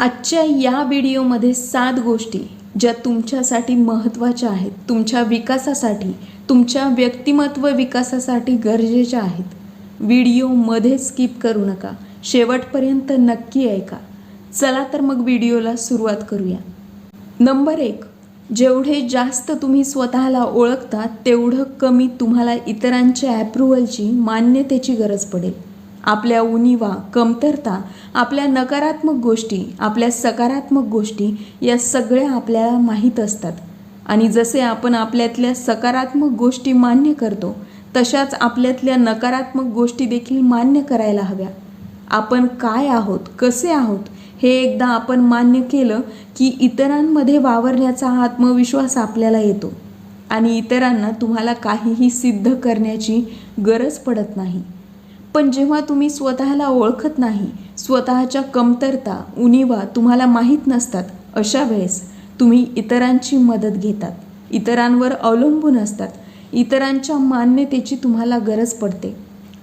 आजच्या या व्हिडिओमध्ये सात गोष्टी ज्या तुमच्यासाठी महत्त्वाच्या आहेत. तुमच्या विकासासाठी तुमच्या व्यक्तिमत्व विकासासाठी गरजेच्या आहेत. व्हिडिओमध्ये स्किप करू नका. शेवटपर्यंत नक्की ऐका. चला तर मग व्हिडिओला सुरुवात करूया. नंबर एक जेवढे जास्त तुम्ही स्वतःला ओळखता तेवढं कमी तुम्हाला इतरांच्या ॲप्रुव्हलची मान्यतेची गरज पडेल. आपल्या उणीवा कमतरता आपल्या नकारात्मक गोष्टी आपल्या सकारात्मक गोष्टी या सगळ्या आपल्याला माहीत असतात. आणि जसे आपण आपल्यातल्या सकारात्मक गोष्टी मान्य करतो तशाच आपल्यातल्या नकारात्मक गोष्टी देखील मान्य करायला हव्या. आपण काय आहोत कसे आहोत हे एकदा आपण मान्य केलं की इतरांमध्ये वावरण्याचा आत्मविश्वास आपल्याला येतो. आणि इतरांना तुम्हाला काहीही सिद्ध करण्याची गरज पडत नाही. पण जेव्हा तुम्ही स्वतःला ओळखत नाही स्वतःच्या कमतरता उणीवा तुम्हाला माहीत नसतात अशा वेळेस तुम्ही इतरांची मदत घेतात. इतरांवर अवलंबून असतात. इतरांच्या मान्यतेची तुम्हाला गरज पडते.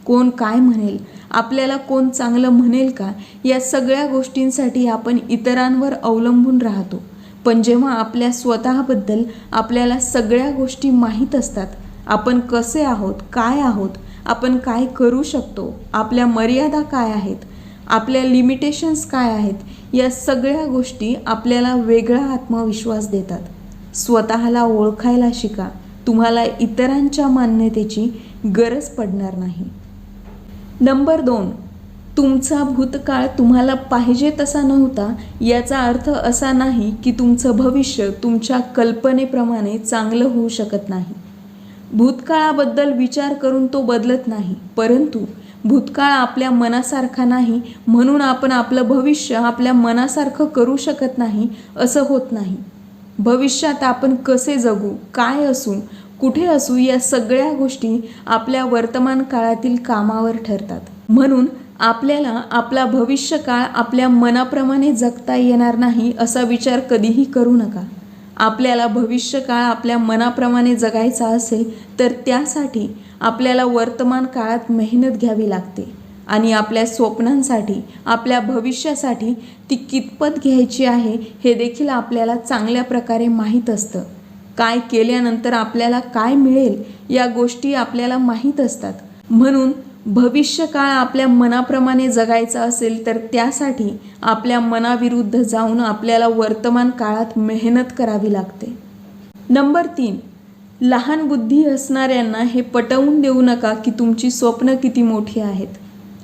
कोण काय म्हणेल आपल्याला कोण चांगलं म्हणेल का या सगळ्या गोष्टींसाठी आपण इतरांवर अवलंबून राहतो. पण जेव्हा आपल्या स्वतःबद्दल आपल्याला सगळ्या गोष्टी माहीत असतात आपण कसे आहोत काय आहोत आपण काय करू शकतो? आपल्या मर्यादा काय आहेत? आपल्या लिमिटेशन्स काय आहेत? या सगळ्या गोष्टी आपल्याला वेगळा आत्मविश्वास देतात. स्वतःला ओळखायला शिका. तुम्हाला इतरांच्या मान्यतेची गरज पडणार नाही. नंबर दोन. तुमचा भूतकाळ तुम्हाला पाहिजे तसा नव्हता. याचा अर्थ असा नाही की तुमचं भविष्य तुमच्या कल्पनेप्रमाणे चांगलं होऊ शकत नाही. भूतकाळाबद्दल विचार करून तो बदलत नाही. परंतु भूतकाळ आपल्या मनासारखा नाही म्हणून आपण आपलं भविष्य आपल्या मनासारखं करू शकत नाही असं होत नाही. भविष्यात आपण कसे जगू काय असू कुठे असू या सगळ्या गोष्टी आपल्या वर्तमान काळातील कामावर ठरतात. म्हणून आपल्याला आपला भविष्यकाळ आपल्या मनाप्रमाणे जगता येणार नाही असा विचार कधीही करू नका. आपल्याला भविष्यकाळ आपल्या मनाप्रमाणे जगायचा असेल तर त्यासाठी आपल्याला वर्तमान काळात मेहनत घ्यावी लागते. आणि आपल्या स्वप्नांसाठी आपल्या भविष्यासाठी ती कितपत घ्यायची आहे हे देखील आपल्याला चांगल्या प्रकारे माहीत असतं. काय केल्यानंतर आपल्याला काय मिळेल या गोष्टी आपल्याला माहीत असतात. म्हणून भविष्यकाळ आपल्या मनाप्रमाणे जगायचा असेल तर त्यासाठी आपल्या मनाविरुद्ध जाऊन आपल्याला वर्तमान काळात मेहनत करावी लागते. नंबर तीन लहान बुद्धी असणाऱ्यांना हे पटवून देऊ नका की तुमची स्वप्न किती मोठी आहेत.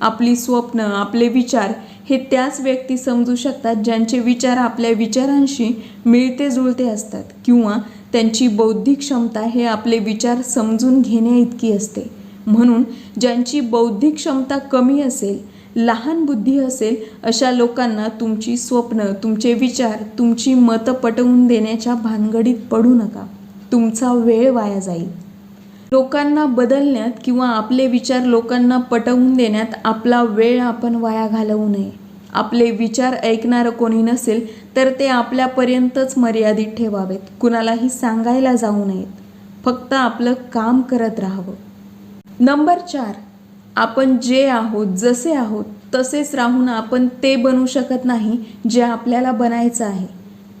आपली स्वप्न आपले विचार हे त्याच व्यक्ती समजू शकतात ज्यांचे विचार आपल्या विचारांशी मिळते जुळते असतात किंवा त्यांची बौद्धिक क्षमता हे आपले विचार समजून घेण्याइतकी असते. म्हणून ज्यांची बौद्धिक क्षमता कमी असेल लहान बुद्धी असेल अशा लोकांना तुमची स्वप्न तुमचे विचार तुमची मतं पटवून देण्याच्या भानगडीत पडू नका. तुमचा वेळ वाया जाईल. लोकांना बदलण्यात किंवा आपले विचार लोकांना पटवून देण्यात आपला वेळ आपण वाया घालवू नये. आपले विचार ऐकणारं कोणी नसेल तर ते आपल्यापर्यंतच मर्यादित ठेवावेत. कुणालाही सांगायला जाऊ नयेत. फक्त आपलं काम करत राहावं. नंबर चार आपण जे आहोत जसे आहोत तसेच राहून आपण ते बनू शकत नाही जे आपल्याला बनायचं आहे.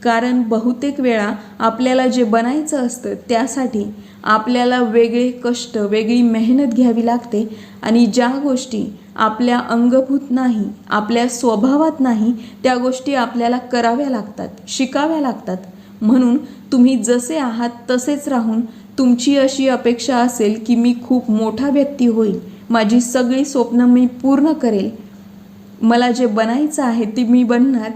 कारण बहुतेक वेळा आपल्याला जे बनायचं असतं त्यासाठी आपल्याला वेगळे कष्ट वेगळी मेहनत घ्यावी लागते आणि ज्या गोष्टी आपल्या अंगभूत नाही आपल्या स्वभावात नाही त्या गोष्टी आपल्याला कराव्या लागतात शिकाव्या लागतात. म्हणून तुम्ही जसे आहात तसेच राहून तुमची अशी अपेक्षा असेल की मी खूप मोठा व्यक्ती होईल माझी सगळी स्वप्न मी पूर्ण करेल. मला जे बनायचं आहे ते मी बनणार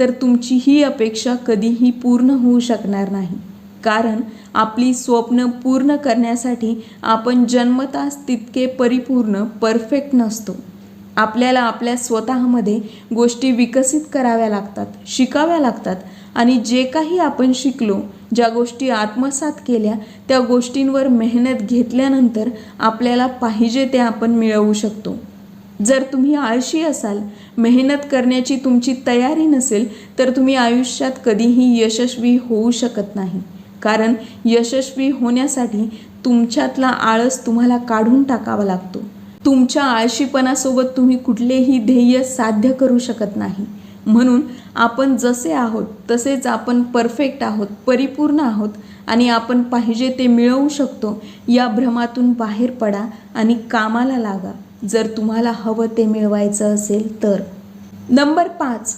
तर तुमची ही अपेक्षा कधीही पूर्ण होऊ शकणार नाही. कारण आपली स्वप्न पूर्ण करण्यासाठी आपण जन्मताच तितके परिपूर्ण परफेक्ट नसतो. आपल्याला आपल्या स्वतःमध्ये गोष्टी विकसित कराव्या लागतात शिकाव्या लागतात आणि जे काही आपण शिकलो ज्या गोष्टी आत्मसात केल्या त्या गोष्टींवर मेहनत घेतल्यानंतर आपल्याला पाहिजे ते आपण मिळवू शकतो. जर तुम्ही आळशी असाल मेहनत करण्याची तुमची तयारी नसेल तर तुम्ही आयुष्यात कधीही यशस्वी होऊ शकत नाही. कारण यशस्वी होण्यासाठी तुमच्यातला आळस तुम्हाला काढून टाकावा लागतो. तुमच्या आळशीपणासोबत तुम्ही कुठलेही ध्येय साध्य करू शकत नाही. म्हणून आपण जसे आहोत तसेच आपण परफेक्ट आहोत परिपूर्ण आहोत आणि आपण पाहिजे ते मिळवू शकतो या भ्रमातून बाहेर पडा आणि कामाला लागा. जर तुम्हाला हवं ते मिळवायचं असेल तर. नंबर पाच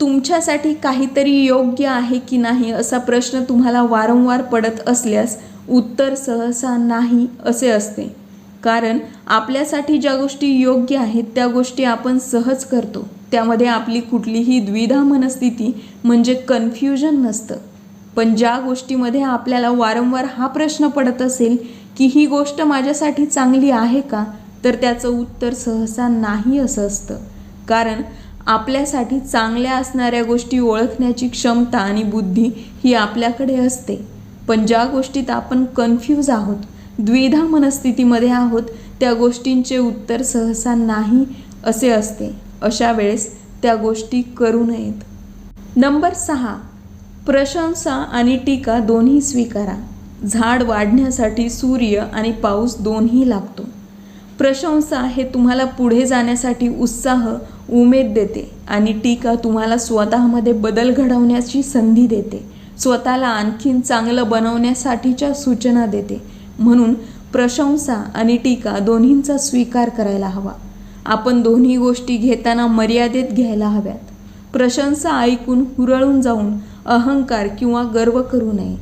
तुमच्यासाठी काहीतरी योग्य आहे की नाही असा प्रश्न तुम्हाला वारंवार पडत असल्यास उत्तर सहसा नाही असे असते. कारण आपल्यासाठी ज्या गोष्टी योग्य आहेत त्या गोष्टी आपण सहज करतो. त्यामध्ये आपली कुठलीही द्विधा मनस्थिती म्हणजे कन्फ्युजन नसतं. पण ज्या गोष्टीमध्ये आपल्याला वारंवार हा प्रश्न पडत असेल की ही गोष्ट माझ्यासाठी चांगली आहे का तर त्याचं उत्तर सहसा नाही असं असतं. कारण आपल्यासाठी चांगल्या असणाऱ्या गोष्टी ओळखण्याची क्षमता आणि बुद्धी ही आपल्याकडे असते. पण ज्या गोष्टीत आपण कन्फ्यूज आहोत द्विधा मनस्थितीमध्ये आहोत त्या गोष्टींचे उत्तर सहसा नाही असे असते. अशा वेळेस त्या गोष्टी करू नयेत. नंबर सहा प्रशंसा आणि टीका दोन्ही स्वीकारा. झाड वाढण्यासाठी सूर्य आणि पाऊस दोन्ही लागतो. प्रशंसा हे तुम्हाला पुढे जाण्यासाठी उत्साह उमेद देते आणि टीका तुम्हाला स्वतःमध्ये बदल घडवण्याची संधी देते. स्वतःला आणखीन चांगलं बनवण्यासाठीच्या सूचना देते. म्हणून प्रशंसा आणि टीका दोन्हींचा स्वीकार करायला हवा. आपण दोन्ही गोष्टी घेताना मर्यादेत घ्यायला हव्यात. प्रशंसा ऐकून हुरळून जाऊन अहंकार किंवा गर्व करू नये.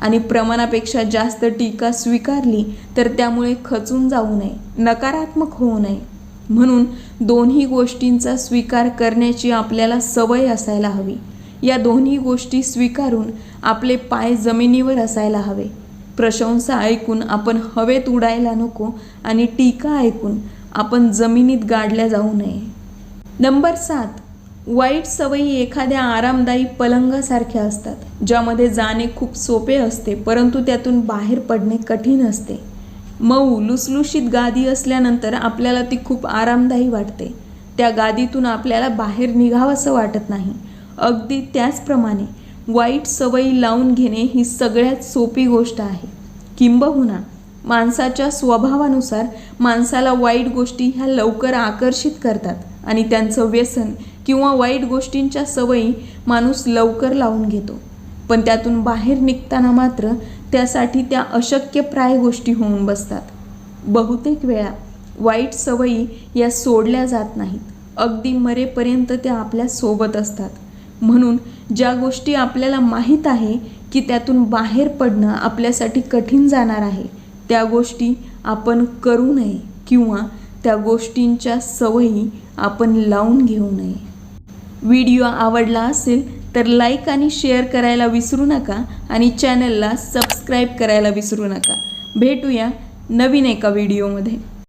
आणि प्रमाणापेक्षा जास्त टीका स्वीकारली तर त्यामुळे खचून जाऊ नये नकारात्मक होऊ नये. म्हणून दोन्ही गोष्टींचा स्वीकार करण्याची आपल्याला सवय असायला हवी. या दोन्ही गोष्टी स्वीकारून आपले पाय जमिनीवर असायला हवे. प्रशंसा ऐकून आपण हवेत उडायला नको आणि टीका ऐकून आपण जमिनीत गाडल्या जाऊ नये. नंबर सात वाईट सवयी एखाद्या आरामदायी पलंगासारख्या असतात ज्यामध्ये जाणे खूप सोपे असते परंतु त्यातून बाहेर पडणे कठीण असते. मऊ लुसलुशीत गादी असल्यानंतर आपल्याला ती खूप आरामदायी वाटते. त्या गादीतून आपल्याला बाहेर निघावंसं वाटत नाही. अगदी त्याचप्रमाणे वाईट सवयी लावून घेणे ही सगळ्यात सोपी गोष्ट आहे. किंबहुना माणसाच्या स्वभावानुसार माणसाला वाईट गोष्टी ह्या लवकर आकर्षित करतात आणि त्यांचं व्यसन किंवा वाईट गोष्टींच्या सवयी माणूस लवकर लावून घेतो. पण त्यातून बाहेर निघताना मात्र त्यासाठी त्या अशक्यप्राय गोष्टी होऊन बसतात. बहुतेक वेळा वाईट सवयी या सोडल्या जात नाहीत. अगदी मरेपर्यंत त्या आपल्यासोबत असतात. म्हणून ज्या गोष्टी आपल्याला माहीत आहे की त्यातून बाहेर पडणं आपल्यासाठी कठीण जाणार आहे त्या गोष्टी आपण करू नये किंवा त्या गोष्टींच्या सवयी आपण लावून घेऊ नये. व्हिडिओ आवडला असेल तर लाईक आणि शेअर करायला विसरू नका आणि चॅनलला सबस्क्राईब करायला विसरू नका. भेटूया नवीन एका व्हिडिओमध्ये.